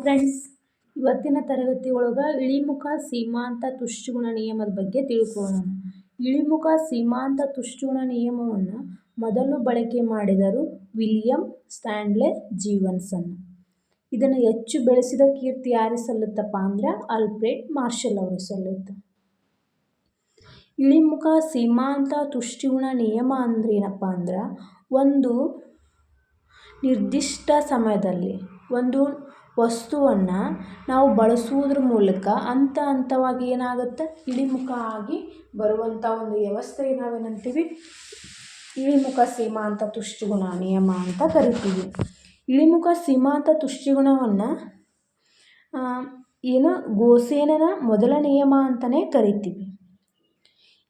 Friends, ಇವತ್ತಿನ ತರಗತಿ ಒಳಗೆ ಇಳಿಮುಖ ಸೀಮಾಂತ ತುಷ್ಟುಗುಣ ನಿಯಮದ ಬಗ್ಗೆ ತಿಳ್ಕೊಳ್ಳೋಣ. ಇಳಿಮುಖ ಸೀಮಾಂತ ತುಷ್ಟುಗುಣ ನಿಯಮವನ್ನು ಮೊದಲು ಬಳಕೆ ಮಾಡಿದರು ವಿಲಿಯಂ ಸ್ಟ್ಯಾಂಡ್ಲೆ ಜೀವನ್ಸನ್. ಇದನ್ನು ಹೆಚ್ಚು ಬೆಳೆಸಿದ ಕೀರ್ತಿ ಯಾರಿಗೆ ಸಲ್ಲುತ್ತಪ್ಪ ಅಂದ್ರೆ ಆಲ್ಫ್ರೆಡ್ ಮಾರ್ಷಲ್ ಅವರು ಸಲ್ಲುತ್ತೆ. ಇಳಿಮುಖ ಸೀಮಾಂತ ತುಷ್ಟಿಗುಣ ನಿಯಮ ಅಂದ್ರೆ ಏನಪ್ಪ ಅಂದ್ರೆ, ಒಂದು ನಿರ್ದಿಷ್ಟ ಸಮಯದಲ್ಲಿ, ಒಂದು ವಸ್ತುವನ್ನು ನಾವು ಬಳಸುವುದ್ರ ಮೂಲಕ ಹಂತ ಹಂತವಾಗಿ ಏನಾಗುತ್ತೆ? ಇಳಿಮುಖ ಆಗಿ ಬರುವಂಥ ಒಂದು ವ್ಯವಸ್ಥೆಗೆ ನಾವೇನಂತೀವಿ? ಇಳಿಮುಖ ಸೀಮಾಂತ ತುಷ್ಟಿಗುಣ, ನಿಯಮ ಅಂತ ಕರಿತೀವಿ. ಇಳಿಮುಖ ಸೀಮಾಂತ ತುಷ್ಟಿಗುಣವನ್ನು ಏನು ಗೋಸೇನನ ಮೊದಲ ನಿಯಮ ಅಂತಲೇ ಕರಿತೀವಿ.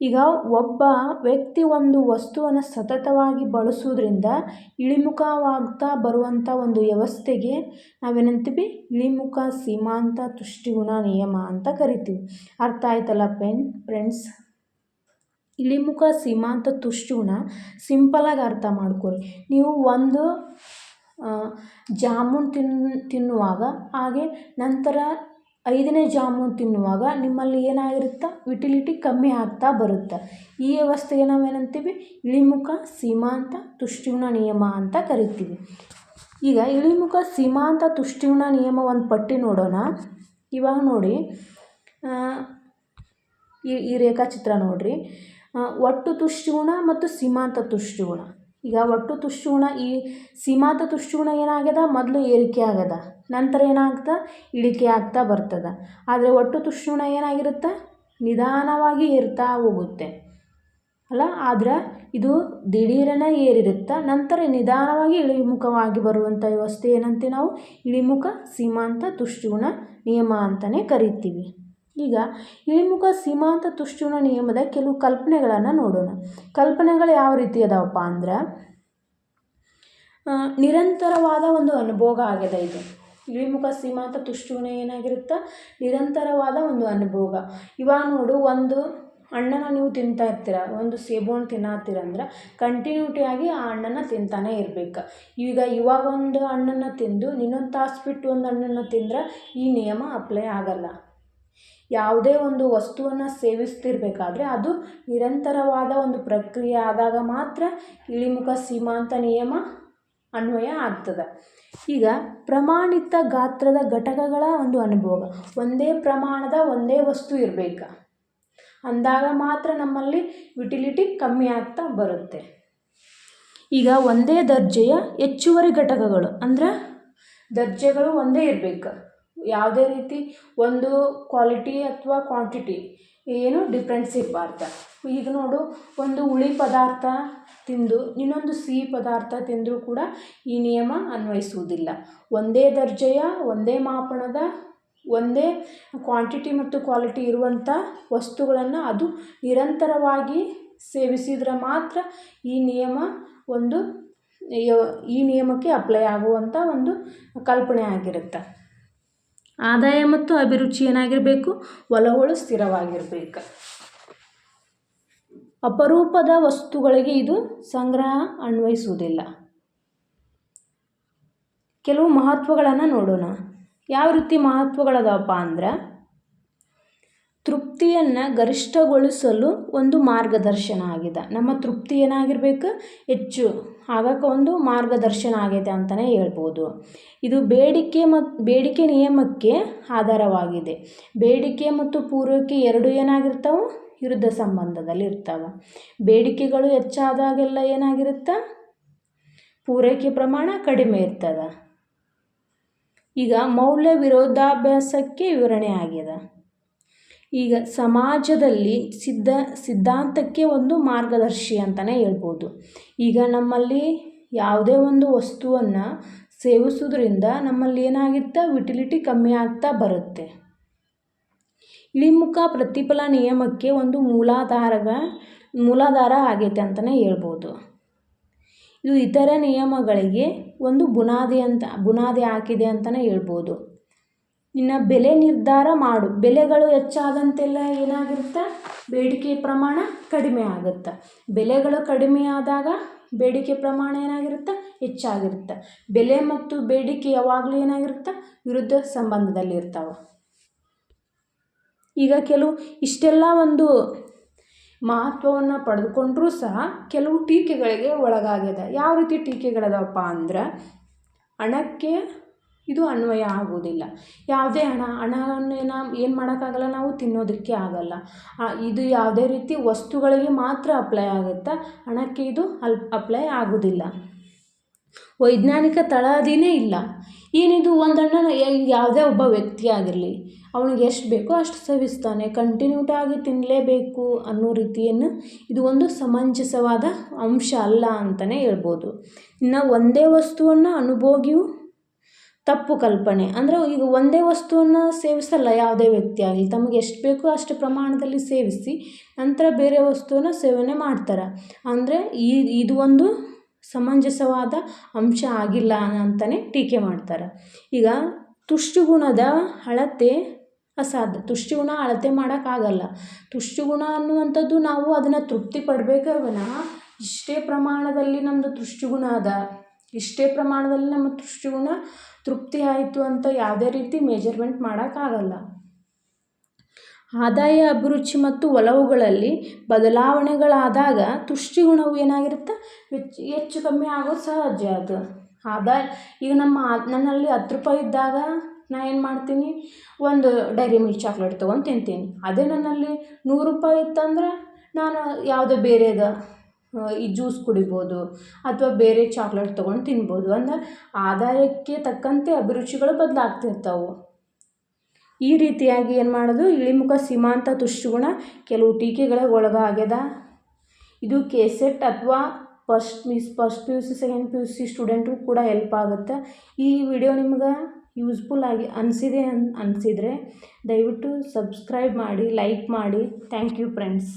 ಈಗ ಒಬ್ಬ ವ್ಯಕ್ತಿ ಒಂದು ವಸ್ತುವನ್ನು ಸತತವಾಗಿ ಬಳಸೋದ್ರಿಂದ ಇಳಿಮುಖವಾಗ್ತಾ ಬರುವಂಥ ಒಂದು ವ್ಯವಸ್ಥೆಗೆ ನಾವೇನಂತೀವಿ? ಇಳಿಮುಖ, ಸೀಮಾಂತ, ತುಷ್ಟಿಗುಣ, ನಿಯಮ ಅಂತ ಕರಿತೀವಿ. ಅರ್ಥ ಆಯ್ತಲ್ಲ ಪೆನ್, ಫ್ರೆಂಡ್ಸ್? ಇಳಿಮುಖ, ಸೀಮಾಂತ, ತುಷ್ಟಿಗುಣ ಸಿಂಪಲಾಗಿ ಅರ್ಥ ಮಾಡ್ಕೊರಿ. ನೀವು ಒಂದು ಜಾಮೂನ್ ತಿನ್, ತಿನ್ನುವಾಗ ಹಾಗೆ ನಂತರ ಐದನೇ ಜಾಮೂನ್ ತಿನ್ನುವಾಗ ನಿಮ್ಮಲ್ಲಿ ಏನಾಗಿರುತ್ತೆ? ವಿಟಿಲಿಟಿ ಕಮ್ಮಿ ಆಗ್ತಾ ಬರುತ್ತೆ? ಈ ವ್ಯವಸ್ಥೆಗೆ ನಾವೇನಂತೀವಿ? ಇಳಿಮುಖ ಸೀಮಾಂತ ತುಷ್ಟಿಗುಣ ನಿಯಮ ಅಂತ ಕರಿತೀವಿ. ಈಗ ಇಳಿಮುಖ ಸೀಮಾಂತ ತುಷ್ಟಿಗುಣ ನಿಯಮ ಒಂದು ಪಟ್ಟಿ ನೋಡೋಣ. ಇವಾಗ ನೋಡಿ ಈ ಈ ರೇಖಾಚಿತ್ರ ನೋಡಿರಿ. ಒಟ್ಟು ತುಷ್ಟಿಗುಣ ಮತ್ತು ಸೀಮಾಂತ ತುಷ್ಟಿಗುಣ ಈಗ ಒಟ್ಟು ತುಷ್ಟಿಗುಣ ಈ ಸೀಮಾಂತ ತುಷ್ಟುಗುಣ ಏನಾಗ್ಯದ? ಮೊದಲು ಏರಿಕೆ ಆಗ್ಯದ. ನಂತರ ಏನಾಗ್ತದೆ ಇಳಿಕೆ ಆಗ್ತಾ ಬರ್ತದೆ. ಆದರೆ ಒಟ್ಟು ತುಷ್ಟುಗುಣ ಏನಾಗಿರುತ್ತೆ? ನಿಧಾನವಾಗಿ ಏರ್ತಾ ಹೋಗುತ್ತೆ. ಅಲ್ಲ? ಆದ್ರೆ ಇದು ದಿಢೀರನ ಏರಿರುತ್ತೆ. ನಂತರ ನಿಧಾನವಾಗಿ ಇಳಿಮುಖವಾಗಿ ಬರುವಂಥ ವ್ಯವಸ್ಥೆ ಏನಂತೆ ನಾವು? ಇಳಿಮುಖ, ಸೀಮಾಂತ ತುಷ್ಟುಗುಣ ನಿಯಮ ಅಂತಲೇ ಕರಿತೀವಿ. ಈಗ ಇಳಿಮುಖ ಸೀಮಾಂತ ತುಷ್ಟುನ ನಿಯಮದ ಕೆಲವು ಕಲ್ಪನೆಗಳನ್ನು ನೋಡೋಣ. ಕಲ್ಪನೆಗಳು ಯಾವ ರೀತಿ ಅದಾವಪ್ಪ ಅಂದ್ರೆ ನಿರಂತರವಾದ ಒಂದು ಅನುಭೋಗ ಆಗ್ಯದ ಇದು. ಇಳಿಮುಖ ಸೀಮಾಂತ ತುಷ್ಟುನ ಏನಾಗಿರುತ್ತೆ? ನಿರಂತರವಾದ ಒಂದು ಅನುಭೋಗ. ಇವಾಗ ನೋಡು, ಒಂದು ಹಣ್ಣನ್ನು ನೀವು ತಿಂತಾ ಇರ್ತೀರ, ಒಂದು ಸೇಬು ಹಣ್ಣು ತಿನ್ನತ್ತೀರ ಅಂದ್ರೆ ಕಂಟಿನ್ಯೂಟಿಯಾಗಿ ಆ ಹಣ್ಣನ್ನು ತಿಂತಾನೆ ಇರಬೇಕು. ಈಗ ಇವಾಗ ಒಂದು ಹಣ್ಣನ್ನು ತಿಂದು, ಇನ್ನೊಂದು ತಾಸು ಬಿಟ್ಟು ಒಂದು ಹಣ್ಣನ್ನು ತಿಂದ್ರೆ ಈ ನಿಯಮ ಅಪ್ಲೈ ಆಗಲ್ಲ. ಯಾವುದೇ ಒಂದು ವಸ್ತುವನ್ನು ಸೇವಿಸ್ತಿರ್ಬೇಕಾದ್ರೆ ಅದು ನಿರಂತರವಾದ ಒಂದು ಪ್ರಕ್ರಿಯೆ ಆದಾಗ ಮಾತ್ರ ಇಳಿಮುಖ ಸೀಮಾಂತ ನಿಯಮ ಅನ್ವಯ ಆಗ್ತದೆ. ಈಗ ಪ್ರಮಾಣಿತ ಗಾತ್ರದ ಘಟಕಗಳ ಒಂದು ಅನುಭವ ಒಂದೇ ಪ್ರಮಾಣದ ಒಂದೇ ವಸ್ತು ಇರಬೇಕು. ಅಂದಾಗ ಮಾತ್ರ ನಮ್ಮಲ್ಲಿ ಯುಟಿಲಿಟಿ ಕಮ್ಮಿ ಆಗ್ತಾ ಬರುತ್ತೆ. ಈಗ ಒಂದೇ ದರ್ಜೆಯ ಹೆಚ್ಚುವರಿ ಘಟಕಗಳು ಅಂದ್ರೆ ದರ್ಜೆಗಳು ಒಂದೇ ಇರಬೇಕು. ಯಾವುದೇ ರೀತಿ ಒಂದು ಕ್ವಾಲಿಟಿ ಅಥವಾ ಕ್ವಾಂಟಿಟಿ ಏನು ಡಿಫ್ರೆನ್ಸ್ ಇರಬಾರ್ದು. ಈಗ ನೋಡು, ಒಂದು ಹುಳಿ ಪದಾರ್ಥ ತಿಂದು, ಇನ್ನೊಂದು ಸಿಹಿ ಪದಾರ್ಥ ತಿಂದರೂ ಕೂಡ ಈ ನಿಯಮ ಅನ್ವಯಿಸುವುದಿಲ್ಲ. ಒಂದೇ ದರ್ಜೆಯ, ಒಂದೇ ಮಾಪನದ ಒಂದೇ ಕ್ವಾಂಟಿಟಿ ಮತ್ತು ಕ್ವಾಲಿಟಿ ಇರುವಂಥ ವಸ್ತುಗಳನ್ನು ಅದು ನಿರಂತರವಾಗಿ ಸೇವಿಸಿದರೆ ಮಾತ್ರ ಈ ನಿಯಮ ಒಂದು, ಈ ನಿಯಮಕ್ಕೆ ಅಪ್ಲೈ ಆಗುವಂಥ ಒಂದು ಕಲ್ಪನೆ ಆಗಿರುತ್ತೆ. ಆದಾಯ ಮತ್ತು ಅಭಿರುಚಿ ಏನಾಗಿರಬೇಕು ಒಲವುಗಳು ಸ್ಥಿರವಾಗಿರಬೇಕು. ಅಪರೂಪದ ವಸ್ತುಗಳಿಗೆ ಇದು ಸಂಗ್ರಹ ಅನ್ವಯಿಸುವುದಿಲ್ಲ. ಕೆಲವು ಮಹತ್ವಗಳನ್ನು ನೋಡೋಣ. ಯಾವ ರೀತಿ ಮಹತ್ವಗಳದಾವಪ್ಪ ಅಂದ್ರೆ ತೃಪ್ತಿಯನ್ನು ಗರಿಷ್ಠಗೊಳಿಸಲು ಒಂದು ಮಾರ್ಗದರ್ಶನ ಆಗಿದೆ. ನಮ್ಮ ತೃಪ್ತಿ ಏನಾಗಿರ್ಬೇಕು? ಹೆಚ್ಚು ಆಗಕ್ಕೆ ಒಂದು ಮಾರ್ಗದರ್ಶನ ಆಗೈತೆ ಅಂತಲೇ ಹೇಳ್ಬೋದು. ಇದು ಬೇಡಿಕೆ ಮತ್ತು ಬೇಡಿಕೆ ನಿಯಮಕ್ಕೆ ಆಧಾರವಾಗಿದೆ. ಬೇಡಿಕೆ ಮತ್ತು ಪೂರೈಕೆ ಎರಡು ಏನಾಗಿರ್ತಾವೆ? ವಿರುದ್ಧ ಸಂಬಂಧದಲ್ಲಿ ಇರ್ತಾವೆ. ಬೇಡಿಕೆಗಳು ಹೆಚ್ಚಾದಾಗೆಲ್ಲ ಏನಾಗಿರುತ್ತೆ? ಪೂರೈಕೆ ಪ್ರಮಾಣ ಕಡಿಮೆ ಇರ್ತದೆ. ಈಗ ಮೌಲ್ಯ ವಿರೋಧಾಭ್ಯಾಸಕ್ಕೆ ವಿವರಣೆ ಆಗಿದೆ. ಈಗ ಸಮಾಜದಲ್ಲಿ ಸಿದ್ಧ, ಸಿದ್ಧಾಂತಕ್ಕೆ ಒಂದು ಮಾರ್ಗದರ್ಶಿ ಅಂತಲೇ ಹೇಳ್ಬೋದು. ಈಗ ನಮ್ಮಲ್ಲಿ ಯಾವುದೇ ಒಂದು ವಸ್ತುವನ್ನು ಸೇವಿಸೋದ್ರಿಂದ ನಮ್ಮಲ್ಲಿ ಏನಾಗುತ್ತೆ? ವಿಟಿಲಿಟಿ ಕಮ್ಮಿ ಆಗ್ತಾ ಬರುತ್ತೆ. ಇಳಿಮುಖ ಪ್ರತಿಫಲ ನಿಯಮಕ್ಕೆ ಒಂದು ಮೂಲಾಧಾರಗ, ಮೂಲಾಧಾರ ಆಗೈತೆ ಅಂತಲೇ ಹೇಳ್ಬೋದು. ಇದು ಇತರ ನಿಯಮಗಳಿಗೆ ಒಂದು ಬುನಾದಿ ಅಂತ, ಬುನಾದಿ ಹಾಕಿದೆ ಅಂತಲೇ ಹೇಳ್ಬೋದು. ಇನ್ನು ಬೆಲೆ ನಿರ್ಧಾರ ಮಾಡು. ಬೆಲೆಗಳು ಹೆಚ್ಚಾದಂತೆಲ್ಲ ಏನಾಗಿರುತ್ತೆ? ಬೇಡಿಕೆ ಪ್ರಮಾಣ ಕಡಿಮೆ ಆಗುತ್ತೆ. ಬೆಲೆಗಳು ಕಡಿಮೆ ಆದಾಗ ಬೇಡಿಕೆ ಪ್ರಮಾಣ ಏನಾಗಿರುತ್ತೆ? ಹೆಚ್ಚಾಗಿರುತ್ತೆ. ಬೆಲೆ ಮತ್ತು ಬೇಡಿಕೆ ಯಾವಾಗಲೂ ಏನಾಗಿರುತ್ತೆ? ವಿರುದ್ಧ ಸಂಬಂಧದಲ್ಲಿ ಇರ್ತಾವೆ. ಈಗ ಕೆಲವು ಇಷ್ಟೆಲ್ಲ ಒಂದು ಮಹತ್ವವನ್ನು ಪಡೆದುಕೊಂಡ್ರೂ ಸಹ ಕೆಲವು ಟೀಕೆಗಳಿಗೆ ಒಳಗಾಗಿದೆ. ಯಾವ ರೀತಿ ಟೀಕೆಗಳದಪ್ಪ ಅಂದ್ರೆ, ಹಣಕ್ಕೆ ಇದು ಅನ್ವಯ ಆಗೋದಿಲ್ಲ ಯಾವುದೇ ಹಣ, ಹಣವನ್ನೇನ ಏನು ಮಾಡೋಕ್ಕಾಗಲ್ಲ, ನಾವು ತಿನ್ನೋದಕ್ಕೆ ಆಗಲ್ಲ. ಇದು ಯಾವುದೇ ರೀತಿ ವಸ್ತುಗಳಿಗೆ ಮಾತ್ರ ಅಪ್ಲೈ ಆಗುತ್ತೆ? ಹಣಕ್ಕೆ ಇದು ಅಲ್ ಅಪ್ಲೈ ಆಗೋದಿಲ್ಲ ವೈಜ್ಞಾನಿಕ ತಳಹದಿನೇ ಇಲ್ಲ. ಏನಿದು ಒಂದು ಹಣ್ಣನ್ನ ಯಾವುದೇ ಒಬ್ಬ ವ್ಯಕ್ತಿ ಆಗಿರಲಿ, ಅವನಿಗೆ ಎಷ್ಟು ಬೇಕೋ ಅಷ್ಟು ಸೇವಿಸ್ತಾನೆ. ಕಂಟಿನ್ಯೂಟಾಗಿ ತಿನ್ನಲೇಬೇಕು ಅನ್ನೋ ರೀತಿಯನ್ನು ಇದು ಒಂದು ಸಮಂಜಸವಾದ ಅಂಶ ಅಲ್ಲ ಅಂತಲೇ ಹೇಳ್ಬೋದು. ಇನ್ನು ಒಂದೇ ವಸ್ತುವನ್ನು ಅನುಭೋಗಿಯು ತಪ್ಪು ಕಲ್ಪನೆ. ಅಂದರೆ ಈಗ ಒಂದೇ ವಸ್ತುವನ್ನು ಸೇವಿಸಲ್ಲ ಯಾವುದೇ ವ್ಯಕ್ತಿ ಆಗಲಿ. ತಮಗೆ ಎಷ್ಟು ಬೇಕೋ ಅಷ್ಟು ಪ್ರಮಾಣದಲ್ಲಿ ಸೇವಿಸಿ, ನಂತರ ಬೇರೆ ವಸ್ತುವನ್ನು ಸೇವನೆ ಮಾಡ್ತಾರೆ. ಅಂದರೆ ಈ, ಇದು ಒಂದು ಸಮಂಜಸವಾದ ಅಂಶ ಆಗಿಲ್ಲ ಅಂತಲೇ ಟೀಕೆ ಮಾಡ್ತಾರೆ. ಈಗ ತುಷ್ಟುಗುಣದ ಅಳತೆ ಅಸಾಧ್ಯ. ತುಷ್ಟಿಗುಣ ಅಳತೆ ಮಾಡೋಕ್ಕಾಗಲ್ಲ. ತುಷ್ಟುಗುಣ ಅನ್ನುವಂಥದ್ದು ನಾವು ಅದನ್ನು ತೃಪ್ತಿ ಪಡಬೇಕೇ ಇಷ್ಟೇ ಪ್ರಮಾಣದಲ್ಲಿ ನಮ್ಮದು ತುಷ್ಟುಗುಣ ಅದ. ಇಷ್ಟೇ ಪ್ರಮಾಣದಲ್ಲಿ ನಮ್ಮ ದೃಷ್ಟಿಗುಣ ತೃಪ್ತಿ ಆಯಿತು ಅಂತ ಯಾವುದೇ ರೀತಿ ಮೆಜರ್ಮೆಂಟ್ ಮಾಡೋಕ್ಕಾಗಲ್ಲ. ಆದಾಯ, ಅಭಿರುಚಿ ಮತ್ತು ಒಲವುಗಳಲ್ಲಿ ಬದಲಾವಣೆಗಳಾದಾಗ ತುಷ್ಟಿಗುಣವು ಏನಾಗಿರುತ್ತೆ? ಹೆಚ್ಚು ಹೆಚ್ಚು ಕಮ್ಮಿ ಆಗೋದು ಸಹಜ ಅದು. ಆದಾಯ, ಈಗ ನಮ್ಮ ನನ್ನಲ್ಲಿ ಹತ್ತು ರೂಪಾಯಿ ಇದ್ದಾಗ ನಾ ಏನು ಮಾಡ್ತೀನಿ? ಒಂದು ಡೈರಿ ಮಿಲ್ಕ್ ಚಾಕ್ಲೇಟ್ ತೊಗೊಂಡು ತಿಂತೀನಿ. ಅದೇ ನನ್ನಲ್ಲಿ ನೂರು ರೂಪಾಯಿ ಇತ್ತಂದ್ರೆ ನಾನು ಯಾವುದೋ ಬೇರೆದು ಈ ಜ್ಯೂಸ್ ಕುಡಿಬೋದು ಅಥವಾ ಬೇರೆ ಚಾಕ್ಲೇಟ್ ತೊಗೊಂಡು ತಿನ್ಬೋದು ಅಂದ್ರೆ ಆದಾಯಕ್ಕೆ ತಕ್ಕಂತೆ ಅಭಿರುಚಿಗಳು ಬದಲಾಗ್ತಿರ್ತಾವೆ. ಈ ರೀತಿಯಾಗಿ ಏನು ಮಾಡೋದು? ಇಳಿಮುಖ ಸೀಮಾಂತ ತುಷ್ಟುಗುಣ ಕೆಲವು ಟೀಕೆಗಳಿಗೆ ಒಳಗಾಗ್ಯದ. ಇದು ಕೆಸೆಟ್ ಅಥವಾ first miss first P U C second P U C ಸ್ಟೂಡೆಂಟ್ಗೂ ಕೂಡ ಹೆಲ್ಪ್ ಆಗುತ್ತೆ. ಈ ವಿಡಿಯೋ ನಿಮ್ಗೆ ಯೂಸ್ಫುಲ್ ಆಗಿ ಅನಿಸಿದೆ ಅನ್, ಅನಿಸಿದರೆ ದಯವಿಟ್ಟು ಸಬ್ಸ್ಕ್ರೈಬ್ ಮಾಡಿ, ಲೈಕ್ ಮಾಡಿ. Thank you friends.